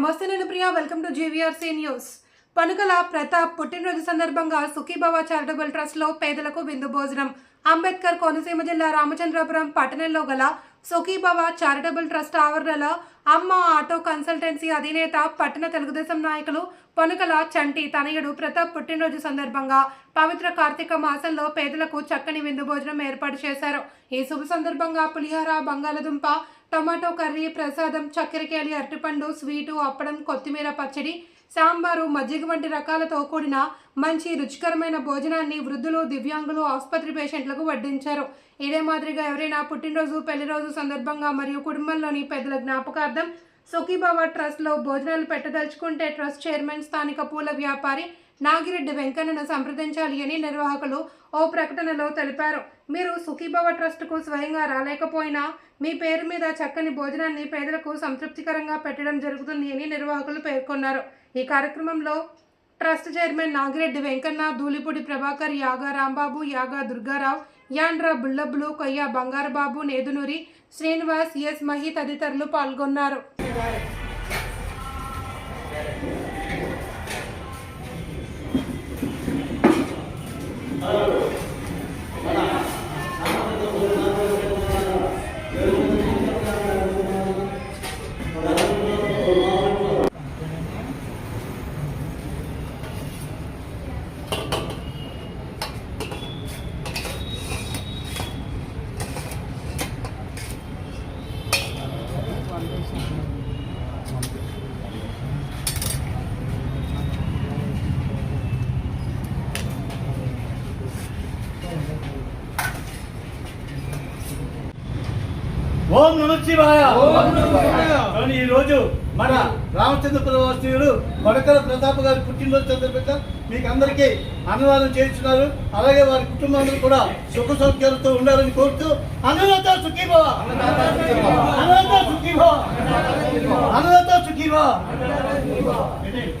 నమస్తే నేను Priya welcome to GVRC news. పనుకల Pratap పుట్టినరోజు సందర్భంగా సుఖీభావ చారిటబుల్ ట్రస్ట్లో పేదలకు విందు భోజనం. అంబేద్కర్ కోనసీమ జిల్లా రామచంద్రపురం పట్టణంలో గల సుఖీభావ చారిటబుల్ ట్రస్ట్ ఆవరణలో అమ్మ ఆటో కన్సల్టెన్సీ అధినేత పట్టణ తెలుగుదేశం నాయకులు పనుకల చంటి తనయుడు ప్రతాప్ పుట్టినరోజు సందర్భంగా పవిత్ర కార్తీక మాసంలో పేదలకు చక్కని విందు భోజనం ఏర్పాటు చేశారు. ఈ శుభ సందర్భంగా పులిహోర బంగాళదుంప టమాటో కర్రీ ప్రసాదం చక్కెరకేళి అరటిపండు స్వీటు అప్పడం కొత్తిమీర పచ్చడి సాంబారు మజ్జిగ వంటి రకాలతో కూడిన మంచి రుచికరమైన భోజనాన్ని వృద్ధులు దివ్యాంగులు ఆసుపత్రి పేషెంట్లకు వడ్డించారు. ఇదే మాదిరిగా ఎవరైనా పుట్టినరోజు పెళ్ళిరోజు సందర్భంగా మరియు కుటుంబంలోని పెద్దల జ్ఞాపకార్థం సుఖీబావ ట్రస్ట్లో భోజనాలు పెట్టదలుచుకుంటే ట్రస్ట్ చైర్మన్ స్థానిక పూల వ్యాపారి నాగిరెడ్డి వెంకన్నను సంప్రదించాలి అని నిర్వాహకులు ఓ ప్రకటనలో తెలిపారు. మీరు సుఖీభవ ట్రస్టుకు స్వయంగా రాలేకపోయినా మీ పేరు మీద చక్కని భోజనాన్ని పేదలకు సంతృప్తికరంగా పెట్టడం జరుగుతుంది అని నిర్వాహకులు పేర్కొన్నారు. ఈ కార్యక్రమంలో trust chairman Nagireddy Venkanna Dhulipudi Prabhakar Yaga Rambabu Yaga Durgarao Yandra Bullabbulu Koyya Bangarababu Nedunuri Srinivas S Mahi తదితరులు పాల్గొన్నారు. ఓం నమ శివాయ. కానీ ఈ రోజు మన రామచంద్ర వాస్తవ్యుడు కొడకల ప్రతాప్ గారి పుట్టినరోజు సందర్భంగా మీకు అందరికీ అన్నదానం చేస్తున్నారు అలాగే వారి కుటుంబాలు కూడా సుఖ సౌఖ్యాలతో ఉండాలని కోరుతూ అన్నదాత సుఖీభవ. అన్నదాత సుఖీభవ. అన్నదాత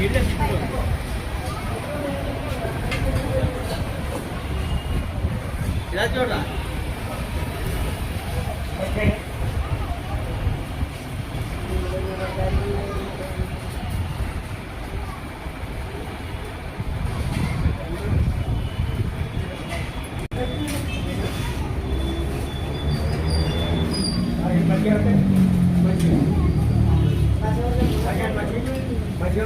కారు వచ్చి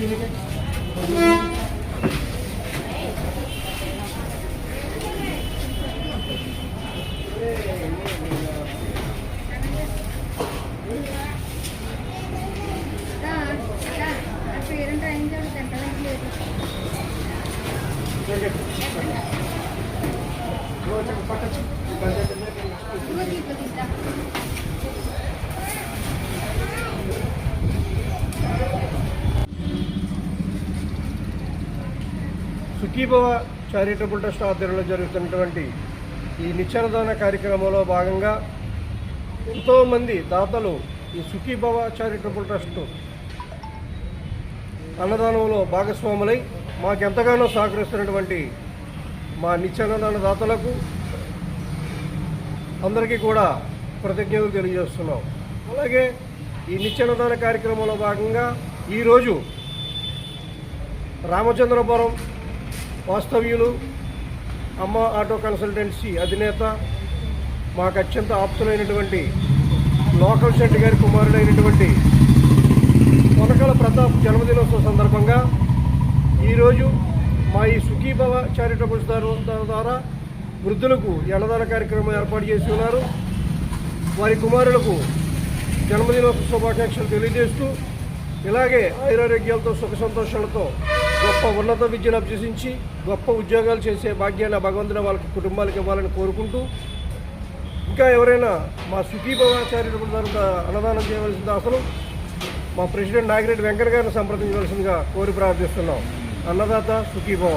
పేరెంట్ సుఖీభవ చారిటబుల్ ట్రస్ట్ ఆధ్వర్యంలో జరుగుతున్నటువంటి ఈ నిత్యాన్నదాన కార్యక్రమంలో భాగంగా ఎంతోమంది దాతలు ఈ సుఖీభవ చారిటబుల్ ట్రస్ట్ అన్నదానంలో భాగస్వాములై మాకెంతగానో సహకరిస్తున్నటువంటి మా నిత్యాన్నదాన దాతలకు అందరికీ కూడా కృతజ్ఞతలు తెలియజేస్తున్నాం. అలాగే ఈ నిత్యాన్నదాన కార్యక్రమంలో భాగంగా ఈరోజు రామచంద్రపురం వాస్తవ్యులు అమ్మ ఆటో కన్సల్టెన్సీ అధినేత మాకు అత్యంత ఆప్తులైనటువంటి లోకల్ శెట్టి గారి కుమారుడైనటువంటి కొనకల ప్రతాప్ జన్మదినోత్సవ సందర్భంగా ఈరోజు మా ఈ సుఖీభవ చారిటబుల్స్ ద్వారా ద్వారా వృద్ధులకు ఎన్నదాన కార్యక్రమం ఏర్పాటు చేసి ఉన్నారు. వారి కుమారులకు జన్మదినోత్సవ శుభాకాంక్షలు తెలియజేస్తూ ఇలాగే ఆయురారోగ్యాలతో సుఖ సంతోషాలతో గొప్ప ఉన్నత విద్యను అభ్యసించి గొప్ప ఉద్యోగాలు చేసే భాగ్యాన్ని భగవంతుని వాళ్ళ కుటుంబాలకు ఇవ్వాలని కోరుకుంటూ ఇంకా ఎవరైనా మా సుఖీభవాచార్యులు అన్నదానం చేయవలసిన అసలు మా ప్రెసిడెంట్ నాగిరెడ్డి వెంకట గారిని సంప్రదించవలసిందిగా కోరి ప్రార్థిస్తున్నాం. అన్నదాత సుఖీభవ